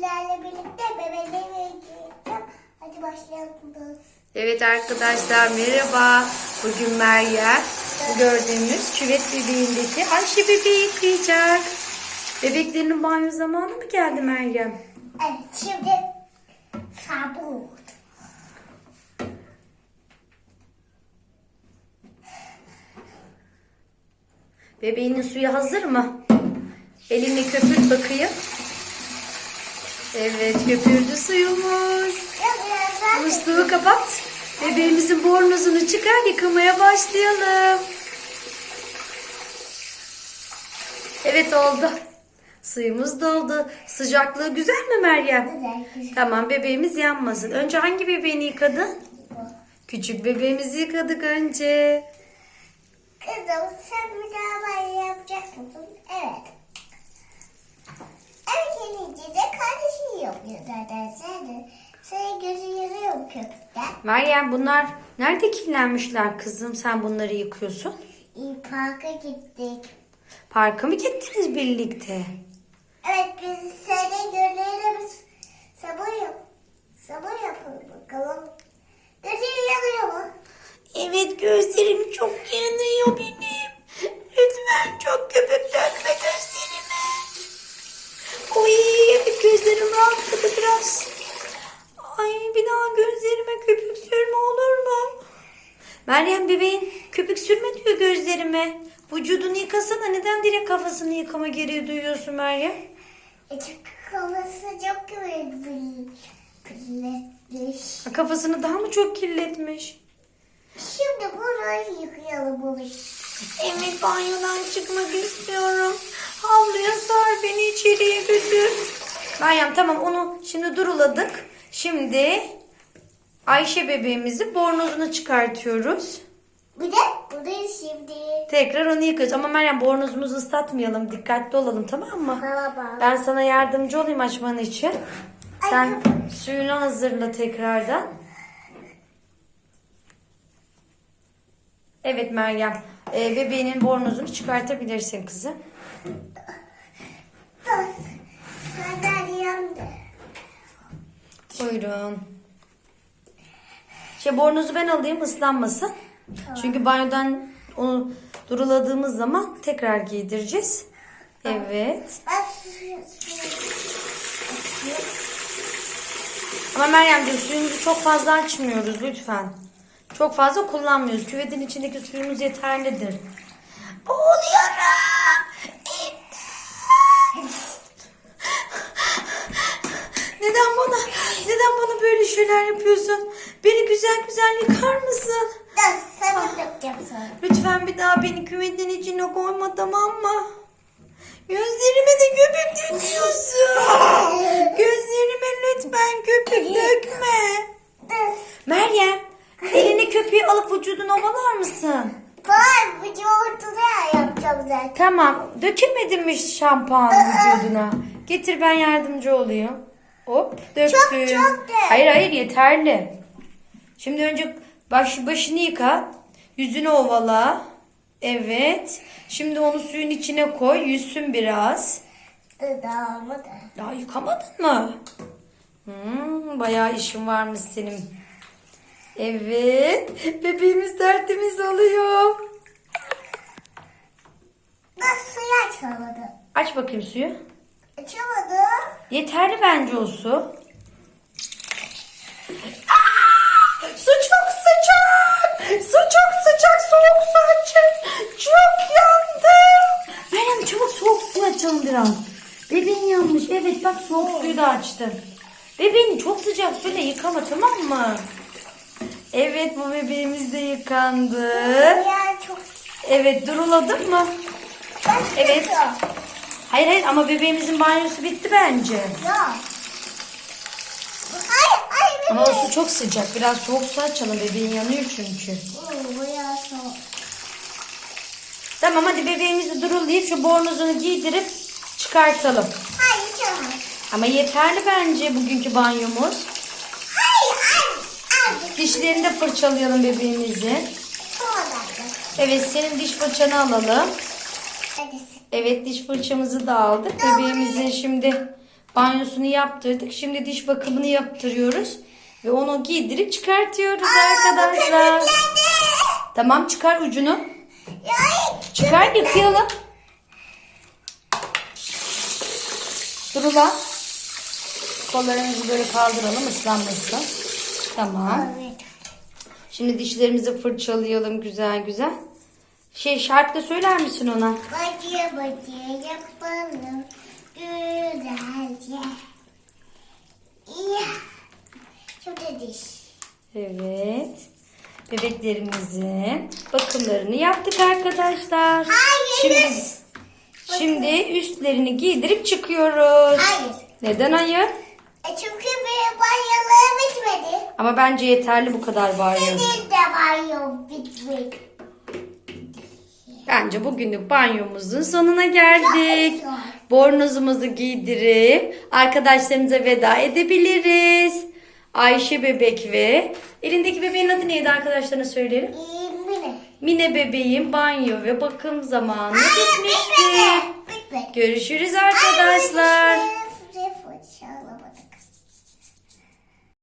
sizlerle birlikte gideceğim. Hadi başlayalım. Evet arkadaşlar merhaba. Bugün Meryem bu gördüğümüz küvet bebeğindeki Ayşe bebeği yıkayacak. Bebeklerinin banyo zamanı mı geldi Meryem? Evet şimdi sabun. Bebeğinin suyu hazır mı? Elini köpürt bakayım. Evet köpürdü suyumuz. Musluğu kapat. Bebeğimizin bornozunu çıkar yıkamaya başlayalım. Evet oldu. Suyumuz doldu. Sıcaklığı güzel mi Meryem? güzel güzel. Tamam bebeğimiz yanmasın. Önce hangi bebeğini yıkadın? Küçük bebeğimizi yıkadık önce. Kızım sen bir daha banyo yapacak mısın? Evet. Erkeğince de kardeşi yapıyor zaten. Sen de. Senin gözün yanıyor mu köpükten? Meryem bunlar nerede kirlenmişler kızım? Sen bunları yıkıyorsun. İyi parka gittik. Parka mı gittiniz birlikte? Evet biz senin gözlerine biz sabun yap. Sabun yapalım bakalım. Gözün yanıyor mu? Evet gözlerim çok yanıyor benim. Köpük sürme olur mu? Meryem bebeğin köpük sürme diyor gözlerime. Vücudunu yıkasana neden direkt kafasını yıkama gereği duyuyorsun Meryem? E çünkü kafası çok kirletmiş. Kafasını daha mı çok kirletmiş? Şimdi burayı yıkayalım bunu. Evet banyodan çıkmak istiyorum. Havluya sar beni içeriye götür. Meryem tamam onu şimdi duruladık. Şimdi Ayşe bebeğimizi bornozunu çıkartıyoruz. Bir de burayı şimdi. Tekrar onu yıkayacağız. Ama Meryem bornozumuzu ıslatmayalım. Dikkatli olalım tamam mı? Baba. Ben sana yardımcı olayım açman için. Sen Ay, suyunu hazırla tekrardan. Evet Meryem. e, bebeğinin bornozunu çıkartabilirsin kızım. Buyurun. Şey bornozu ben alayım ıslanmasın. Çünkü banyodan onu duruladığımız zaman tekrar giydireceğiz. Evet. Ama Meryemciğim suyumuzu çok fazla açmıyoruz lütfen. Çok fazla kullanmıyoruz. Küvetin içindeki suyumuz yeterlidir. Boğuluyorum. Neden bana, neden bana böyle şeyler yapıyorsun? Güzel güzel yıkar mısın? Sonra. Lütfen bir daha beni küvetin içine koyma tamam mı? Gözlerime de köpük döküyorsun. Gözlerime lütfen köpük dökme. Meryem, elini köpüğü alıp vücuduna ovalar mısın? Var vücudu ortada yapacağım zaten. Tamam, dökülmedin mi şampuan vücuduna? Getir ben yardımcı olayım. Hop, döktüm. Çok, çok dök. Hayır hayır yeterli. Şimdi önce baş, başını yıka. Yüzünü ovala. Evet. Şimdi onu suyun içine koy. Yüzsün biraz. Dudağımı da. Daha yıkamadın mı? Hmm, bayağı işin varmış senin. Evet. Bebeğimiz tertemiz oluyor. Nasıl suyu açamadı? Aç bakayım suyu. Açamadı. Yeterli bence o su. Biraz. Bebeğin yanmış. Evet bak soğuk suyu da açtım. Bebeğini çok sıcak suyla yıkama tamam mı? Evet bu bebeğimiz de yıkandı. Çok Evet duruladın mı? Başka Evet. Hayır hayır ama bebeğimizin banyosu bitti bence. Ya. Hayır hayır. Ama o su çok sıcak. Biraz soğuk su açalım. Bebeğin yanıyor çünkü. Oo, bu ya soğuk. Tamam hadi bebeğimizi durulayıp şu bornozunu giydirip çıkartalım. Hayır çabuk. Ama yeterli bence bugünkü banyomuz. Hayır. Hayır. Dişlerini de fırçalayalım bebeğimizin. Sonra. Evet senin diş fırçanı alalım. Evet diş fırçamızı da aldık. Bebeğimizin şimdi banyosunu yaptırdık. Şimdi diş bakımını yaptırıyoruz. Ve onu giydirip çıkartıyoruz arkadaşlar. Tamam çıkar ucunu. Çıkar yıkayalım. Dur ulan. Kollarımızı böyle kaldıralım ıslanmasın. Tamam. Evet. Şimdi dişlerimizi fırçalayalım güzel güzel. Şey şarkı da söyler misin ona? Bacı bacı yapalım güzelce. Ya. Şurada diş. Evet. Bebeklerimizin bakımlarını yaptık arkadaşlar. Hayır. Şimdi, şimdi üstlerini giydirip çıkıyoruz. Hayır. Neden hayır? E çünkü banyolarım bitmedi. Ama bence yeterli bu kadar banyo. Senin de banyo bitmedi. Bence bugünlük banyomuzun sonuna geldik. Bornozumuzu giydirip arkadaşlarımıza veda edebiliriz. Ayşe bebek ve elindeki bebeğin adı neydi arkadaşlarına söyleyelim. İyi mi? Mine bebeğin banyo ve bakım zamanı Hayır bitmişti. bitmedi. Bitmedi. Görüşürüz arkadaşlar.